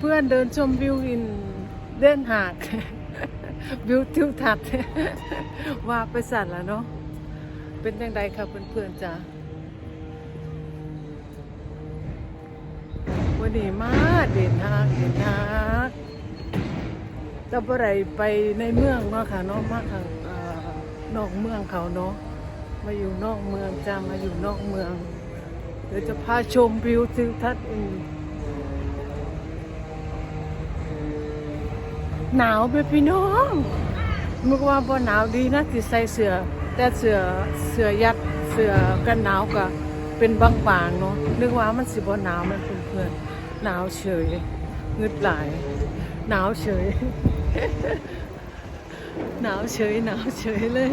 เพื่อนเดินชมวิวอินเดินหากวิวทิวทัศน์ว่าไปสั่นแล้วเนาะเป็นยังไงครับเพื่อนๆจ้าวันนี้มาเด่นหากเด่นหากจะบ่ได้ไปในเมืองเนาะค่ะเนาะมาทางนอกเมืองเขาเนาะมาอยู่นอกเมืองจ้ามาอยู่นอกเมืองเดี๋ยวจะพาชมวิวทิวทัศน์อิน หนาวไปพี่น้องนึกว่าบ่หนาวดีนะที่ใส่เสื้อแต่เสื้อเสื้อยัดเสื้อกันหนาวก็เป็นบางๆเนาะนึกว่ามันสิบ่หนาวมันเพื่อนๆหนาวเฉยงึดหลาย หนาวเฉย หนาวเฉยหนาวเฉยเลย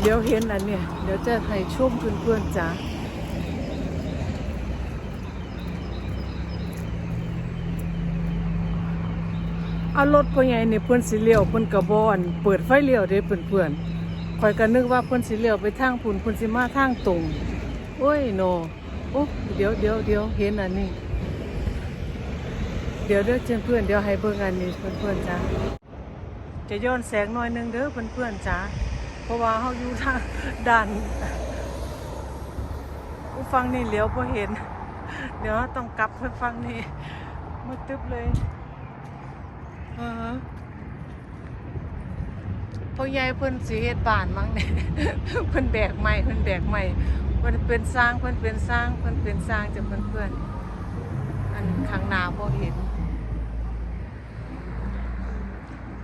เดี๋ยวเห็นอันเนี่ยเดี๋ยวจะให้ชมเพื่อนๆจ้า เอารถพ่อใหญ่นี่เพื่อนสิเลี้ยวเพื่อนกระบอนเปิดไฟเลี้ยวเด้เพื่อนๆคอยกันนึกว่าเพื่อนสิเลี้ยวไปทางพุ่นเพื่อนสิมาทางตรงโอ้ยโนโอ้เดี๋ยวเดี๋ยวเดี๋ยวเห็นอันนี้ เดี๋ยวเด้อเจนเพื่อนเดี๋ยวให้เบิ่งอันนี้เพื่อนๆจ้าจะย้อนแสงหน่อยนึงเด้อเพื่อนๆจ้าเพราะว่าเขาอยู่ทางด้านผู้ฟังนี่เหลียวพอเห็น เดี๋ยวต้องกลับไปฟังนี่มืดตึ๊บเลย พ่อใหญ่เพิ่นสีเฮ็ดบ้านมั้งเนี่ยเพิ่นแบกใหม่เพิ่นแบกใหม่เพิ่นเป็นสร้างเพิ่นเป็นสร้างเพิ่นเป็นสร้างจะเพื่อนๆอันข้างหน้าบ่เห็น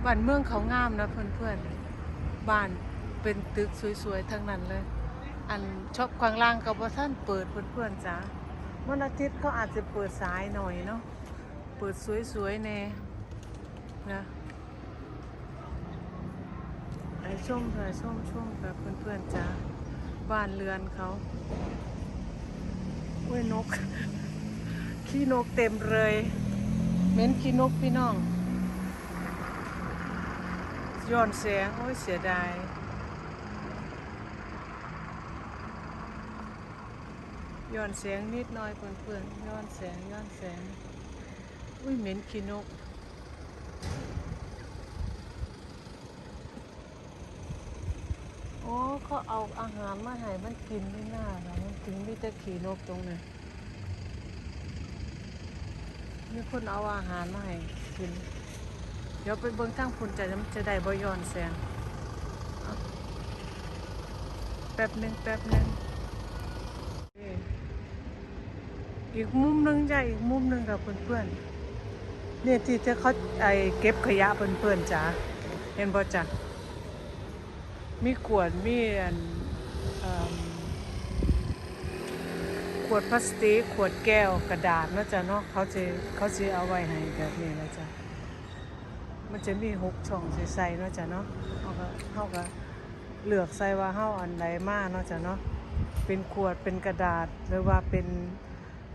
บ้านเมืองเขางามนะเพื่อนๆบ้านเป็นตึกสวยๆทั้งนั้นเลย อันชอบควางล่างกับว่าท่านเปิดเพื่อนๆจ้าวันอาทิตย์เขาอาจจะเปิดสายหน่อยเนาะเปิดสวยๆแน่ นะไอชมค่ะชมชมกับเพื่อนๆจ้าบ้านเรือนเขาอุ้ยนก ขี้นกเต็มเลยเหม็นขี้นกพี่น้องย้อนเสียงโอ้ยเสียดายย้อนเสียงนิดหน่อยเพื่อนๆย้อนแสงย้อนแสงอุ้ยเหม็นขี้นก โอ้เขาเอาอาหารมาให้มันกินไม่น่าหรอมันถึงมีแต่ขี้นกตรงนี้มีคนเอาอาหารมาให้กิน เดี๋ยวไปเบิ่งทางพุ่นจะจะได้บ่ย้อนแสงแป๊บหนึ่งแป๊บหนึ่งอีกมุมหนึงจ้ะอีกมุมหนึงกับเพื่อนๆเนี่ยที่จะเขาไอเก็บขยะเพื่อนๆจ้ะเห็นบ่จ้ะ มีขวดมีอันขวดพลาสติกขวดแก้วกระดาษนาะจ้ะเนาะเขาจะเขาจะเอาไว้ให้แบบนี้นะจ้ะมันจะมีหกช่องใส่ๆเนาะจ้ะเนาะเขาก็เขาก็เลือกใส่ว่าเฮาอันใดมาเนาะจ้ะเนาะเป็นขวดเป็นกระดาษหรือว่าเป็น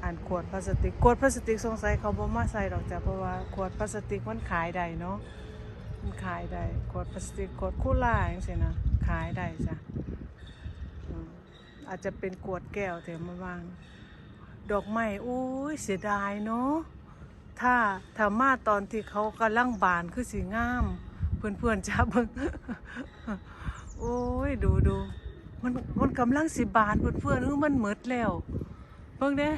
อันขวดพลาสติกขวดพลาสติกสงสัยเขาบ่มาใส่ดอกจ้ะเพราะว่าขวดพลาสติกมันขายได้เนาะมันขายได้ขวดพลาสติกขวดคู่ล่าอย่างเงี้ยนะ ขายได้จ้ะอาจจะเป็นขวดแก้วเถอะมาวาง ดอกไม้อุ้ยเสียดายเนาะถ้าถ้ามาตอนที่เขากำลังบานคือสีงาม เพื่อนๆจ้าเบิ่งโอ้ยดูดูมันมันกำลังสิบานเพื่อนๆเออมันเหมิดแล้วเบิ่งเด้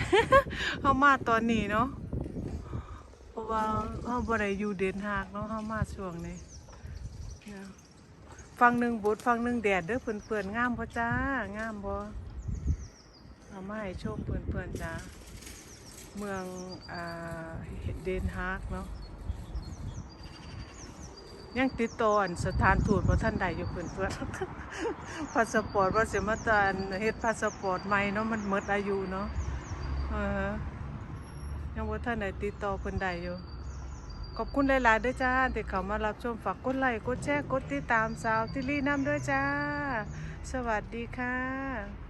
เฮามาตอนนี้เนาะเพราะว่าเฮาบ่ได้อยู่เดนฮากเนาะเฮามาช่วงนี้ ฟังหนึ่งบดฟังหนึ่งแดดเด้อเพื่อนๆงามบ่จ้างามบ่เอามาให้ชมเพื่อนๆจ้าเมืองเดนฮาร์กเนาะยังติดต่ออันสถานทูตบ่ทันได้อยู่เพื่อนๆพาสปอร์ตว่าเสิมาตานเฮ็ดพาสปอร์ตใหม่เนาะมันหมดอายุเนาะเออยังว่าท่านไหนติดต่อเพิ่นได้อยู่ ขอบคุณหลายๆด้วยจ้าที่เข้ามารับชมฝากกดไลค์กดแชร์กดติดตามสาวติลี่น้ำด้วยจ้า สวัสดีค่ะ